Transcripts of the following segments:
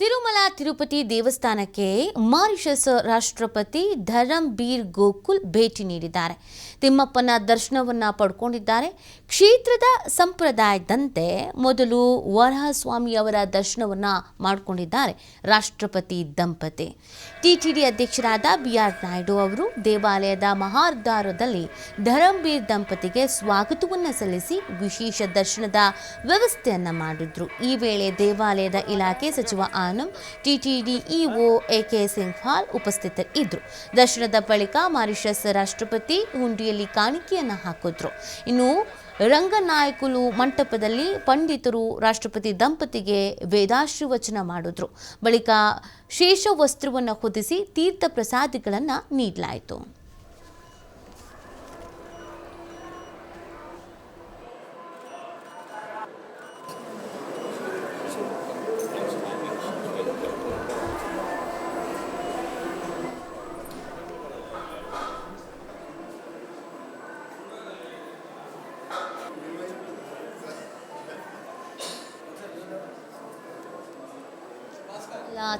ತಿರುಮಲ ತಿರುಪತಿ ದೇವಸ್ಥಾನಕ್ಕೆ ಮಾರಿಷಸ್ ರಾಷ್ಟ್ರಪತಿ ಧರಂಬೀರ್ ಗೋಕುಲ್ ಭೇಟಿ ನೀಡಿದ್ದಾರೆ. ತಿಮ್ಮಪ್ಪನ ದರ್ಶನವನ್ನು ಪಡ್ಕೊಂಡಿದ್ದಾರೆ. ಕ್ಷೇತ್ರದ ಸಂಪ್ರದಾಯದಂತೆ ಮೊದಲು ವರಹಸ್ವಾಮಿಯವರ ದರ್ಶನವನ್ನು ಮಾಡಿಕೊಂಡಿದ್ದಾರೆ ರಾಷ್ಟ್ರಪತಿ ದಂಪತಿ. ಟಿಟಿಡಿ ಅಧ್ಯಕ್ಷರಾದ ಬಿ ಆರ್ ನಾಯ್ಡು ಅವರು ದೇವಾಲಯದ ಮಹಾದ್ವಾರದಲ್ಲಿ ಧರಂಬೀರ್ ದಂಪತಿಗೆ ಸ್ವಾಗತವನ್ನು ಸಲ್ಲಿಸಿ ವಿಶೇಷ ದರ್ಶನದ ವ್ಯವಸ್ಥೆಯನ್ನು ಮಾಡಿದ್ರು. ಈ ವೇಳೆ ದೇವಾಲಯದ ಇಲಾಖೆ ಸಚಿವ Anand TTD EO AK Singhal ಉಪಸ್ಥಿತರಿದ್ದರು. ದರ್ಶನದ ಬಳಿಕ ಮಾರಿಷಸ್ ರಾಷ್ಟ್ರಪತಿ ಹುಂಡಿಯಲ್ಲಿ ಕಾಣಿಕೆಯನ್ನ ಹಾಕಿದ್ರು. ಇನ್ನು ರಂಗನಾಯಕುಲು ಮಂಟಪದಲ್ಲಿ ಪಂಡಿತರು ರಾಷ್ಟ್ರಪತಿ ದಂಪತಿಗೆ ವೇದಾಶೀರ್ವಚನ ಮಾಡಿದ್ರು. ಬಳಿಕ ಶೇಷ ವಸ್ತ್ರವನ್ನು ಹೊದಿಸಿ ತೀರ್ಥ ಪ್ರಸಾದಿಗಳನ್ನು ನೀಡಲಾಯಿತು.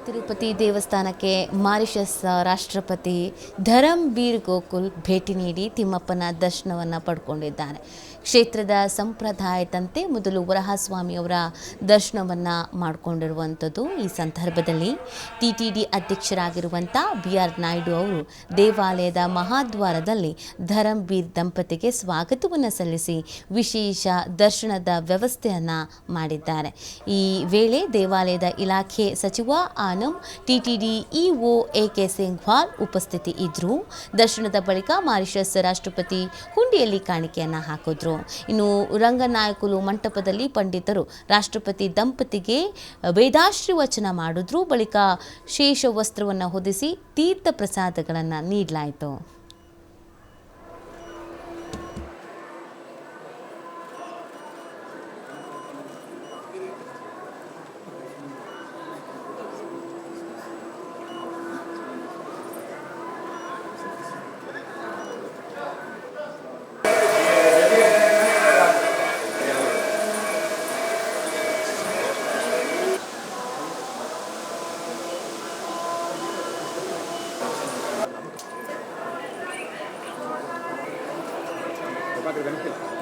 ತಿರುಪತಿ ದೇವಸ್ಥಾನಕ್ಕೆ ಮಾರಿಷಸ್ ರಾಷ್ಟ್ರಪತಿ ಧರಂಬೀರ್ ಗೋಕುಲ್ ಭೇಟಿ ನೀಡಿ ತಿಮ್ಮಪ್ಪನ ದರ್ಶನವನ್ನು ಪಡ್ಕೊಂಡಿದ್ದಾರೆ. ಕ್ಷೇತ್ರದ ಸಂಪ್ರದಾಯದಂತೆ ಮೊದಲು ವರಹಸ್ವಾಮಿಯವರ ದರ್ಶನವನ್ನು ಮಾಡಿಕೊಂಡಿರುವಂಥದ್ದು ಈ ಸಂದರ್ಭದಲ್ಲಿ. ಟಿ ಟಿ ಡಿ ಅಧ್ಯಕ್ಷರಾಗಿರುವಂಥ ಬಿ ಆರ್ ನಾಯ್ಡು ಅವರು ದೇವಾಲಯದ ಮಹಾದ್ವಾರದಲ್ಲಿ ಧರಂಬೀರ್ ದಂಪತಿಗೆ ಸ್ವಾಗತವನ್ನು ಸಲ್ಲಿಸಿ ವಿಶೇಷ ದರ್ಶನದ ವ್ಯವಸ್ಥೆಯನ್ನು ಮಾಡಿದ್ದಾರೆ. ಈ ವೇಳೆ ದೇವಾಲಯದ ಇಲಾಖೆ ಸಚಿವ Anam TTD EO A K Singhal ಉಪಸ್ಥಿತಿ ಇದ್ದರು ದರ್ಶನದ ಬಳಿಕ ಮಾರಿಷಸ್ ರಾಷ್ಟ್ರಪತಿ ಹುಂಡಿಯಲ್ಲಿ ಕಾಣಿಕೆಯನ್ನು ಹಾಕಿದ್ರು. ಇನ್ನು ರಂಗನಾಯಕುಲು ಮಂಟಪದಲ್ಲಿ ಪಂಡಿತರು. ರಾಷ್ಟ್ರಪತಿ ದಂಪತಿಗೆ ವೇದಾಶ್ರೀವಚನ ಮಾಡಿದ್ರು. ಬಳಿಕ ಶೇಷ ವಸ್ತ್ರವನ್ನು ಹೊದಿಸಿ ತೀರ್ಥ ಪ್ರಸಾದಗಳನ್ನು ನೀಡಲಾಯಿತು. 把这个弄起来。